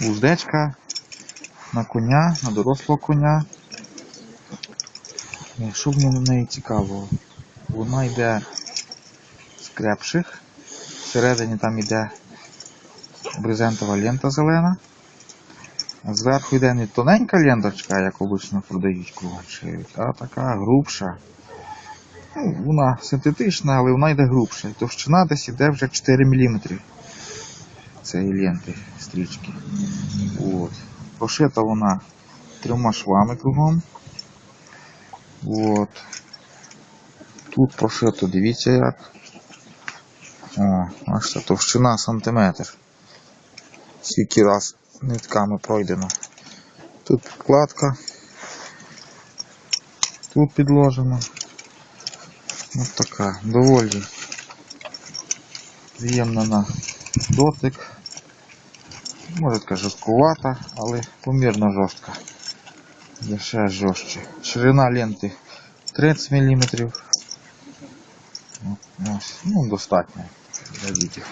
Уздечка на коня, на дорослого коня. І Що мені на неї цікаво? Вона йде з крепших. Всередині там йде брезентова лента зелена. Зверху йде не тоненька ленточка, як обично продають кругом, а така грубша. Ну, вона синтетична, але вона йде грубша. Товщина десь йде вже 4 мм цієї ленти стрічки. От. Пошита вона трьома швами кругом. От. Тут пошито, дивіться як. О, це товщина сантиметр. Скільки раз нитками пройдено. Тут підкладка. Тут підложено. Ось така, доволі приємна на дотик. Може жорсткувата, але помірно жорстка. Є ще жорстче. Ширина ленти 30 мм. Ось, ну, достатньо для відео.